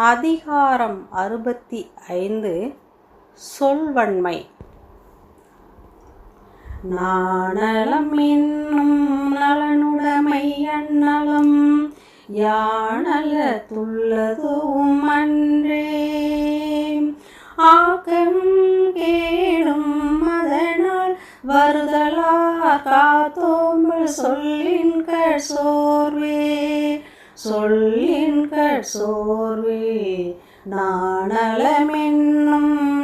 அதிகாரம் அறுபத்தி ஐந்து. சொல்வன்மை. நாணலம் என்னும் நலனுடைமை அந்நலம் யானல துள்ளதும் அன்றே. ஆக்கம் கேடும் அதனால் வருதலா காத்தோம்பல் சொல்லின் சோர்வே. சொல்லின் சோர்வே நாணலமென்னும்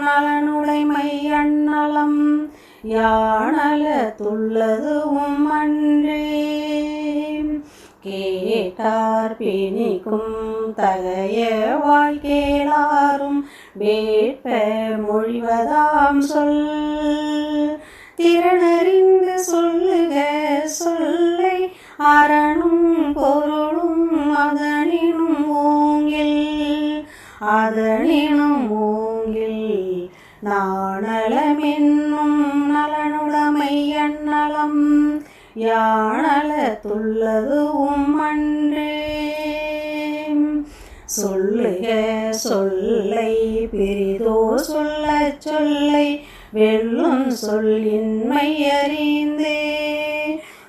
நலனுடைமை அண்ணலம் யானல துள்ளதும் அன்றே. கேட்டார் பிணிக்கும் தகைய வாழ்க்கேளாரும் வேட்ப மொழிவதாம் சொல். திறனறிந்து சொல்லுக சொல்லை அரணும் போ அதனினும் ஓங்கில் அதனினும் ஓங்கில் நாணலமென்னும் நலனுடமை அந்நலம் யானல துள்ளதும் அன்றே சொல்லுக சொல்லை பெரிதோ சொல்ல சொல்லை வெல்லும் சொல்லின்மை அறிந்தே.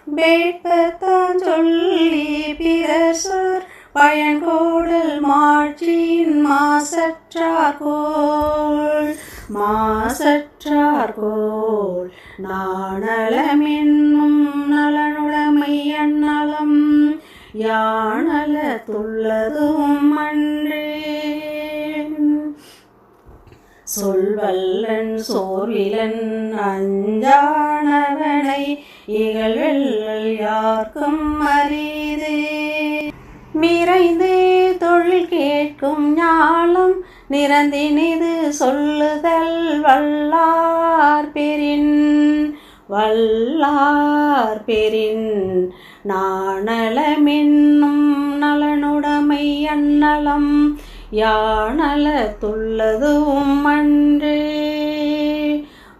வேட்பத்தான் சொல்லி பிறர் சொற் பயன்கோடல் மாற்றின் மாசற்றார்கோள் மாசற்றார்கோள் நாணலமென்னும் நலனுடைமை அந்நலம் யானல துள்ளதும் அன்றே. சொல்வல்லன் சோர்விலன் அஞ்சா இகழ்வெள்ளல் யார்க்கும் அரிது. மிரைந்தே தொழில் கேட்கும் ஞாலம் நிறந்தினிது சொல்லுதல் வல்லார் பெரின். வல்லார் பெரின் நாணலமென்னும் நலனுடைமை அன்னலம் யானல துள்ளதும்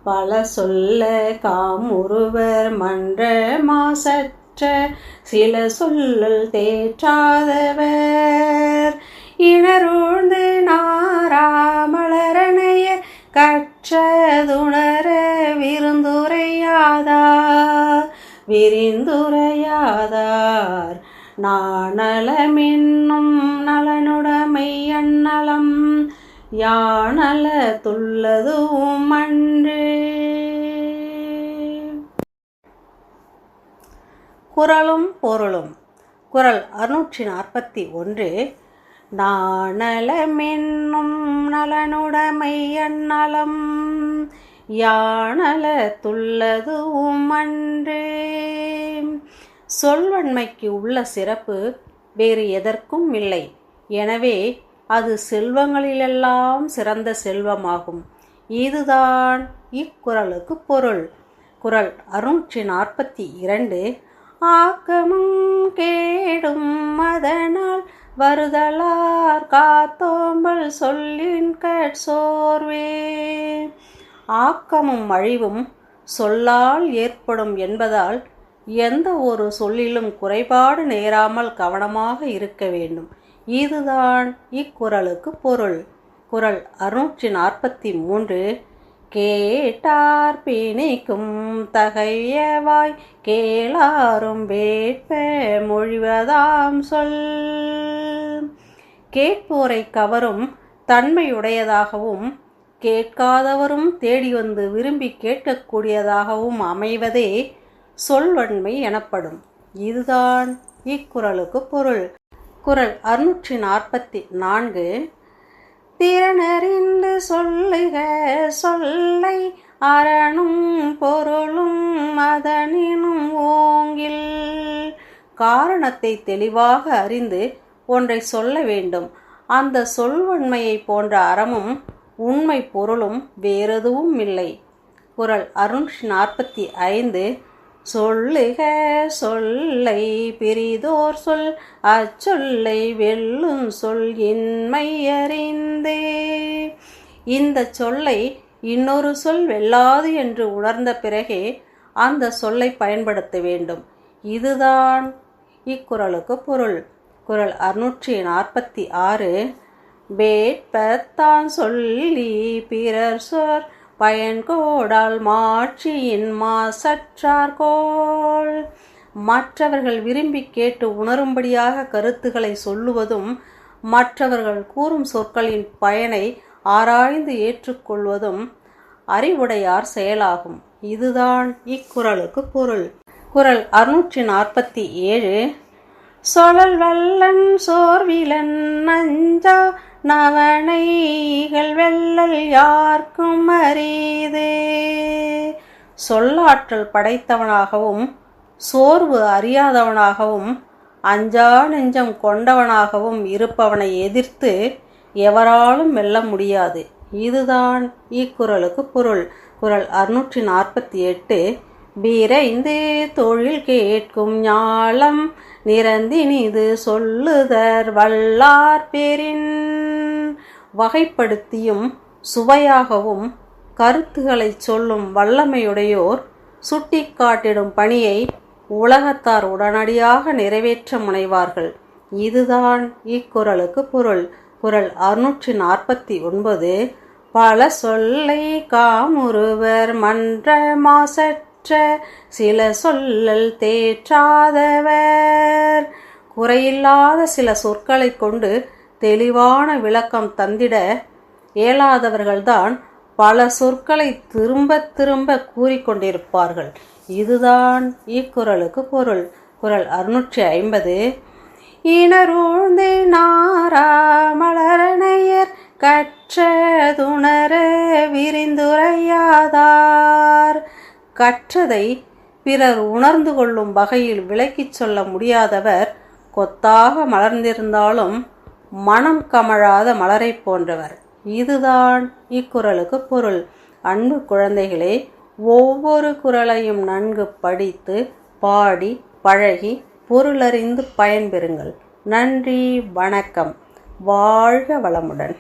பல சொல்ல காமுருவர் மன்ற மாசற்ற சில சொல்லல் தேற்றாதவர். இணர்ந்து நாராமலரணையர் கற்றதுணர விருந்துரையாதார். விரிந்துரையாதார் நாணலமென்னும் நலனுடைமை அண்ணலம். யானல துள்ளதும் அன்றே குரலும் பொருளும். குரல் அறுநூற்றி நாற்பத்தி ஒன்று நாணலமென்னும் நலனுடைமை அந்நலம். யானல துள்ளதும் அன்றே சொல்வன்மைக்கு உள்ள சிறப்பு வேறு எதற்கும் இல்லை. எனவே அது செல்வங்களிலெல்லாம் சிறந்த செல்வமாகும். இதுதான் இக்குறளுக்கு பொருள். குரல் அறுநூற்றி நாற்பத்தி இரண்டு. ஆக்கமும் கேடும் அதனால் வருதலார் காத்தோம்பல் சொல்லின் கட்சோர்வே ஆக்கமும் அழிவும் சொல்லால் ஏற்படும் என்பதால் எந்த ஒரு சொல்லிலும் குறைபாடு நேராமல் கவனமாக இருக்க வேண்டும். இதுதான் இக்குறளுக்கு பொருள். குரல் அறுநூற்றி நாற்பத்தி மூன்று கேட்டார் பிணிக்கும் தகையவாய் கேளாரும் வேட்ப மொழிவதாம் சொல். கேட்போரை கவரும் தன்மையுடையதாகவும் கேட்காதவரும் தேடி வந்து விரும்பி கேட்கக்கூடியதாகவும் அமைவதே சொல்வன்மை எனப்படும். இதுதான் இக்குறளுக்கு பொருள். குரல் அறுநூற்றி நாற்பத்தி நான்கு திறனறிந்து சொல்லுக சொல்லை அரணும் பொருளும் அதனினும் ஓங்கில். காரணத்தை தெளிவாக அறிந்து ஒன்றை சொல்ல வேண்டும். அந்த சொல்வன்மையை போன்ற அறமும் உண்மை பொருளும் வேறெதுவும் இல்லை. குரல் அருண் நாற்பத்தி ஐந்து சொல்லுக சொல்லை பிரிதோர் சொல் அச்சொல்லை வெல்லும் சொல் இன்மை அறிந்தே இந்த சொல்லை இன்னொரு சொல் வெல்லாது என்று உணர்ந்த பிறகே அந்த சொல்லை பயன்படுத்த வேண்டும். இதுதான் இக்குறளுக்கு பொருள். குரல் அறுநூற்றி நாற்பத்தி ஆறு வேட்பத்தான் சொல்லி பிறர் சொற் பயன்கோடால் மாட்சியின் மாசற்றார்கோள் மற்றவர்கள் விரும்பி கேட்டு உணரும்படியாக கருத்துக்களை சொல்லுவதும் மற்றவர்கள் கூறும் சொற்களின் பயனை ஆராய்ந்து ஏற்றுக்கொள்வதும் அறிவுடையார் செயலாகும். இதுதான் இக்குறளுக்கு பொருள். குறள் அறுநூற்றி நாற்பத்தி ஏழு. சொலல் வல்லன் சோர்விலன் நஞ்சா நவனைகள் வெள்ளல் யார்க்கும் அரிதே. சொல்லாற்றல் படைத்தவனாகவும் சோர்வு அறியாதவனாகவும் அஞ்சா நெஞ்சம் கொண்டவனாகவும் இருப்பவனை எதிர்த்து எவராலும் வெல்ல முடியாது. இதுதான் இக்குறளுக்கு பொருள். குரல் அறுநூற்றி நாற்பத்தி எட்டு விரைந்து தொழில் கேட்கும் ஞாலம் நிரந்தினிது சொல்லுதர் வல்லார் பெரின். வகைப்படுத்தியும் சுவையாகவும் கருத்துக்களை சொல்லும் வல்லமையுடையோர் சுட்டிக்காட்டிடும் பணியை உலகத்தார் உடனடியாக நிறைவேற்ற முனைவார்கள். இதுதான் இக்குறளுக்கு பொருள். குரல் அறுநூற்றி நாற்பத்தி ஒன்பது. பல சொல்லை காமுருவர் மன்ற மாசற்ற சில சொல்லல் தேற்றாதவர். குறையில்லாத சில சொற்களை கொண்டு தெளிவான விளக்கம் தந்திட இயலாதவர்கள்தான் பல சொற்களை திரும்ப திரும்ப கூறிக்கொண்டிருப்பார்கள் இதுதான் இக்குறளுக்கு பொருள். குரல் அறுநூற்றி ஐம்பது. இனரூழ்ந்து நாரா மலரணையர் கற்றதுணர விரிந்துரையாதார். கற்றதை பிறர் உணர்ந்து கொள்ளும் வகையில் விளக்கிச் சொல்ல முடியாதவர் கொத்தாக மலர்ந்திருந்தாலும் மனம் கமழாத மலரை போன்றவர். இதுதான் இக்குறளுக்கு பொருள். அன்பு குழந்தைகளே ஒவ்வொரு குறளையும் நன்கு படித்து பாடி பழகி பொருளறிந்து பயன்பெறுங்கள். நன்றி வணக்கம். வாழ்க வளமுடன்.